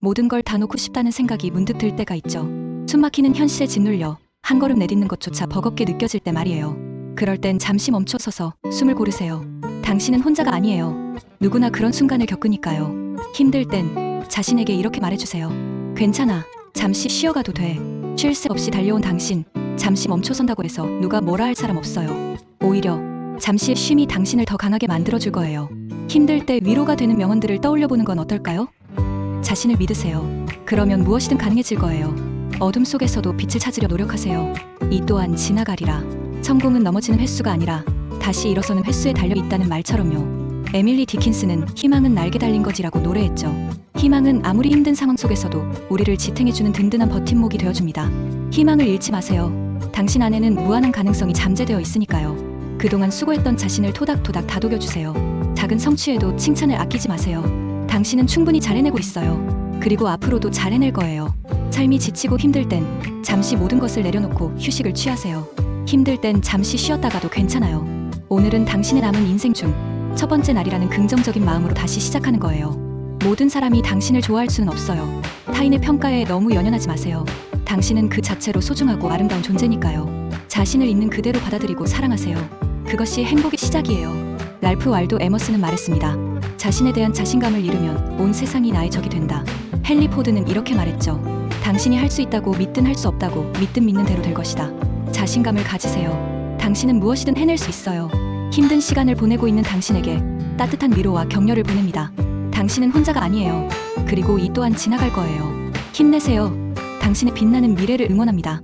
모든 걸 다 놓고 싶다는 생각이 문득 들 때가 있죠. 숨막히는 현실에 짓눌려 한 걸음 내딛는 것조차 버겁게 느껴질 때 말이에요. 그럴 땐 잠시 멈춰서서 숨을 고르세요. 당신은 혼자가 아니에요. 누구나 그런 순간을 겪으니까요. 힘들 땐 자신에게 이렇게 말해주세요. 괜찮아. 잠시 쉬어가도 돼. 쉴 새 없이 달려온 당신. 잠시 멈춰선다고 해서 누가 뭐라 할 사람 없어요. 오히려 잠시의 쉼이 당신을 더 강하게 만들어줄 거예요. 힘들 때 위로가 되는 명언들을 떠올려보는 건 어떨까요? 자신을 믿으세요. 그러면 무엇이든 가능해질 거예요. 어둠 속에서도 빛을 찾으려 노력하세요. 이 또한 지나가리라. 성공은 넘어지는 횟수가 아니라 다시 일어서는 횟수에 달려 있다는 말처럼요. 에밀리 디킨스는 희망은 날개 달린 거지라고 노래했죠. 희망은 아무리 힘든 상황 속에서도 우리를 지탱해주는 든든한 버팀목이 되어줍니다. 희망을 잃지 마세요. 당신 안에는 무한한 가능성이 잠재되어 있으니까요. 그동안 수고했던 자신을 토닥토닥 다독여주세요. 작은 성취에도 칭찬을 아끼지 마세요. 당신은 충분히 잘 해내고 있어요. 그리고 앞으로도 잘 해낼 거예요. 삶이 지치고 힘들 땐 잠시 모든 것을 내려놓고 휴식을 취하세요. 힘들 땐 잠시 쉬었다가도 괜찮아요. 오늘은 당신의 남은 인생 중 첫 번째 날이라는 긍정적인 마음으로 다시 시작하는 거예요. 모든 사람이 당신을 좋아할 수는 없어요. 타인의 평가에 너무 연연하지 마세요. 당신은 그 자체로 소중하고 아름다운 존재니까요. 자신을 있는 그대로 받아들이고 사랑하세요. 그것이 행복의 시작이에요. 랄프 왈도 에머스는 말했습니다. 자신에 대한 자신감을 잃으면 온 세상이 나의 적이 된다. 헨리 포드는 이렇게 말했죠. 당신이 할 수 있다고 믿든 할 수 없다고 믿든 믿는 대로 될 것이다. 자신감을 가지세요. 당신은 무엇이든 해낼 수 있어요. 힘든 시간을 보내고 있는 당신에게 따뜻한 위로와 격려를 보냅니다. 당신은 혼자가 아니에요. 그리고 이 또한 지나갈 거예요. 힘내세요. 당신의 빛나는 미래를 응원합니다.